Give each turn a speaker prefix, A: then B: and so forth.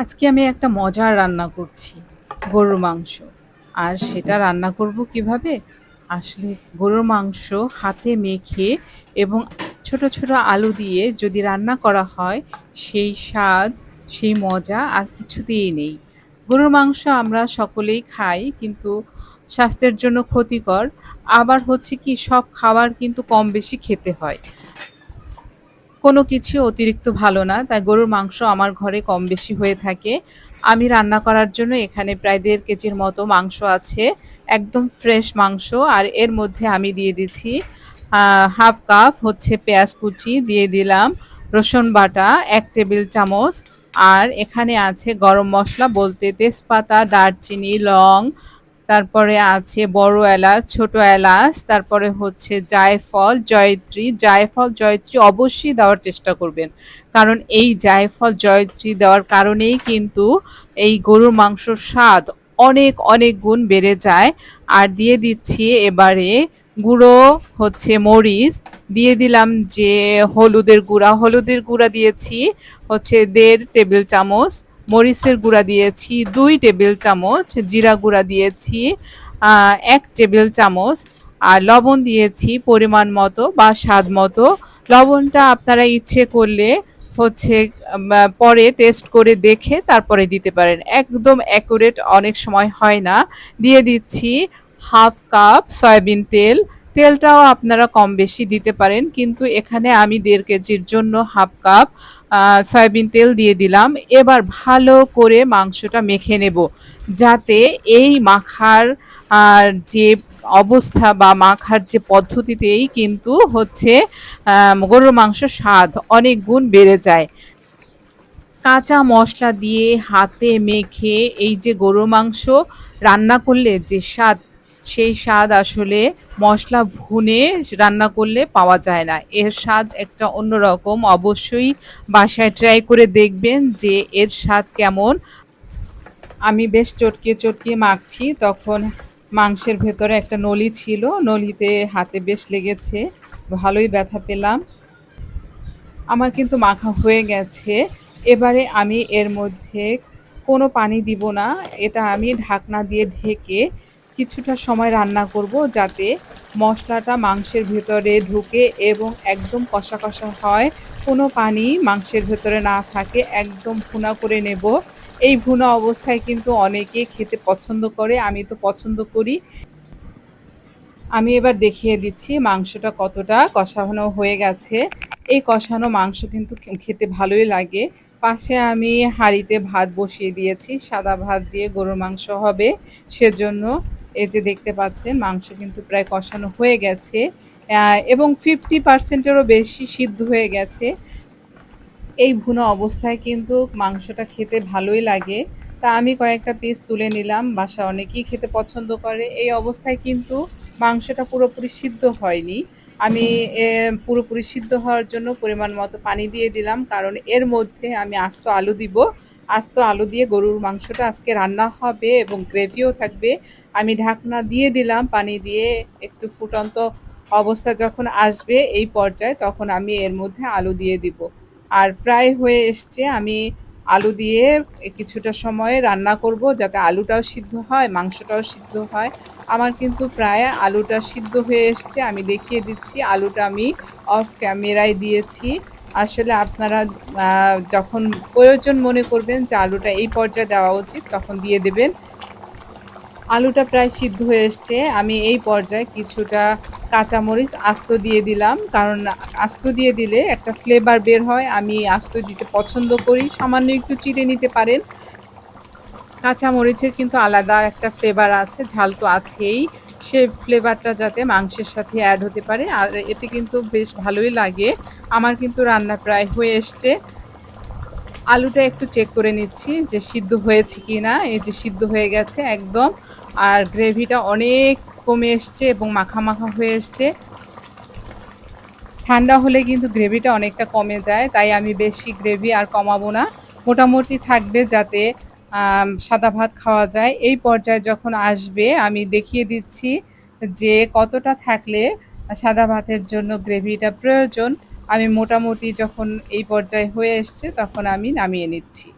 A: আজকে আমি একটা মজার রান্না করছি, গরুর মাংস। আর সেটা রান্না করব কীভাবে? আসলে গরুর মাংস হাতে মেখে এবং ছোট ছোট আলু দিয়ে যদি রান্না করা হয়, সেই স্বাদ, সেই মজা আর কিছুতেই নেই। গরুর মাংস আমরা সকলেই খাই, কিন্তু স্বাস্থ্যের জন্য ক্ষতিকর। আবার হচ্ছে কি, সব খাবার কিন্তু কম বেশি খেতে হয়। কোনো কিছু অতিরিক্ত ভালো না। তাই গরুর মাংস আমার ঘরে কম বেশি হয়ে থাকে। আমি রান্না করার জন্য এখানে প্রায় দেড় কেজির মতো মাংস আছে। একদম ফ্রেশ মাংস। আর এর মধ্যে আমি দিয়ে দিচ্ছি হাফ কাপ হচ্ছে পেঁয়াজ কুচি, দিয়ে দিলাম রসুন বাটা, এক টেবিল চামচ। আর এখানে আছে গরম মশলা, বলতে তেজপাতা, দারচিনি, লং তারপরে আছে বড় এলাচ, ছোট এলাচ, তারপরে হচ্ছে জায়ফল, জয়ত্রী। জায়ফল, জয়ত্রী অবশ্যই দেওয়ার চেষ্টা করবেন। কারণ এই জায়ফল, জয়ত্রী দেওয়ার কারণেই কিন্তু এই গরুর মাংসর স্বাদ অনেক অনেক গুণ বেড়ে যায়। আর দিয়ে দিচ্ছি এবারে গুঁড়ো, হচ্ছে মরিচ। দিয়ে দিলাম যে হলুদের গুঁড়া। হলুদের গুঁড়া দিয়েছি হচ্ছে দেড় টেবিল চামচ। মরিচের গুঁড়া দিয়েছি, দুই টেবিল চামচ জিরা গুঁড়া দিয়েছি এক টেবিল চামচ আর লবণ দিয়েছি পরিমাণ মতো বা স্বাদ মতো। লবণটা আপনারা ইচ্ছে করলে হচ্ছে পরে টেস্ট করে দেখে তারপরে দিতে পারেন। একদম অ্যাকুরেট অনেক সময় হয় না। দিয়ে দিচ্ছি হাফ কাপ সয়াবিন তেল তেলটাও আপনারা কম বেশি দিতে পারেন, কিন্তু এখানে আমি দেড় কেজির জন্য হাফ কাপ সয়াবিন তেল দিয়ে দিলাম। এবার ভালো করে মাংসটা মেখে নেব, যাতে এই মাখার যে অবস্থা বা মাখার যে পদ্ধতিতেই কিন্তু হচ্ছে গরুর মাংস স্বাদ অনেক গুণ বেড়ে যায়। কাঁচা মশলা দিয়ে হাতে মেখে এই যে গরুর মাংস রান্না করলে যে স্বাদ সেই স্বাদ আসলে মশলা ভুনে রান্না করলে পাওয়া যায় না। এর স্বাদ একটা অন্যরকম। অবশ্যই বাসায় ট্রাই করে দেখবেন যে এর স্বাদ কেমন। আমি বেশ চটকে চটকে মাখছি। তখন মাংসের ভেতরে একটা নলি ছিল। নলিতে হাতে বেশ লেগেছে। ভালোই ব্যথা পেলাম। আমার কিন্তু মাখা হয়ে গেছে। এবারে আমি এর মধ্যে কোনো পানি দিব না। এটা আমি ঢাকনা দিয়ে ঢেকে কিছুটা সময় রান্না করব যাতে মশলাটা মাংসের ভেতরে ঢুকে এবং একদম কষা কষা হয়। কোনো পানি মাংসের ভেতরে না থাকে, একদম ভুনা করে নেব। এই ভুনা অবস্থায় কিন্তু অনেকে খেতে পছন্দ করে, আমি তো পছন্দ করি। আমি এবার দেখিয়ে দিচ্ছি মাংসটা কতটা কষানো হয়ে গেছে। এই কষানো মাংস কিন্তু খেতে ভালোই লাগে। পাশে আমি হাঁড়িতে ভাত বসিয়ে দিয়েছি, সাদা ভাত দিয়ে গরুর মাংস হবে সেজন্য। এই যে দেখতে পাচ্ছেন, মাংস কিন্তু প্রায় কষানো হয়ে গেছে এবং ফিফটি পার্সেন্টেরও বেশি সিদ্ধ হয়ে গেছে। এই ভুনো অবস্থায় কিন্তু মাংসটা খেতে ভালোই লাগে। তা আমি কয়েকটা পিস তুলে নিলাম বাসা অনেকেই খেতে পছন্দ করে। এই অবস্থায় কিন্তু মাংসটা পুরোপুরি সিদ্ধ হয়নি। আমি পুরোপুরি সিদ্ধ হওয়ার জন্য পরিমাণ মতো পানি দিয়ে দিলাম, কারণ এর মধ্যে আমি আস্ত আলু দিব। আস্ত আলু দিয়ে গরুর মাংসটা আজকে রান্না হবে এবং গ্রেভিও থাকবে। আমি ঢাকনা দিয়ে দিলাম, পানি দিয়ে একটু ফুটন্ত অবস্থা যখন আসবে এই পর্যায়ে, তখন আমি এর মধ্যে আলু দিয়ে দিব। আর প্রায় হয়ে এসছে, আমি আলু দিয়ে কিছুটা সময় রান্না করব যাতে আলুটাও সিদ্ধ হয়, মাংসটাও সিদ্ধ হয়। আমার কিন্তু প্রায় আলুটা সিদ্ধ হয়ে এসছে, আমি দেখিয়ে দিচ্ছি, আলুটা আমি অফ ক্যামেরায় দিয়েছি। আসলে আপনারা যখন প্রয়োজন মনে করবেন যে আলুটা এই পর্যায়ে দেওয়া উচিত, তখন দিয়ে দেবেন। আলুটা প্রায় সিদ্ধ হয়ে এসছে। আমি এই পর্যায়ে কিছুটা কাঁচামরিচ আস্ত দিয়ে দিলাম। কারণ আস্ত দিয়ে দিলে একটা ফ্লেভার বের হয়। আমি আস্ত দিতে পছন্দ করি। সামান্য একটু চিড়ে নিতে পারেন। কাঁচামরিচের কিন্তু আলাদা একটা ফ্লেভার আছে, ঝাল তো আছেই। সে ফ্লেভারটা যাতে মাংসের সাথে অ্যাড হতে পারে। আর এতে কিন্তু বেশ ভালোই লাগে। আমার কিন্তু রান্না প্রায় হয়ে এসছে। আলুটা একটু চেক করে নিচ্ছি যে সিদ্ধ হয়েছে কি না এই যে সিদ্ধ হয়ে গেছে একদম। আর গ্রেভিটা অনেক কমে এসছে এবং মাখা মাখা হয়ে এসছে। ঠান্ডা হলে কিন্তু গ্রেভিটা অনেকটা কমে যায়, তাই আমি বেশি গ্রেভি আর কমাবো না। মোটামুটি থাকবে যাতে সাদা ভাত খাওয়া যায়। এই পর্যায়ে যখন আসবে, আমি দেখিয়ে দিচ্ছি যে কতটা থাকলে সাদা ভাতের জন্য গ্রেভিটা প্রয়োজন। আমি মোটামুটি যখন এই পর্যায়ে হয়ে এসছে তখন আমি নামিয়ে নিচ্ছি।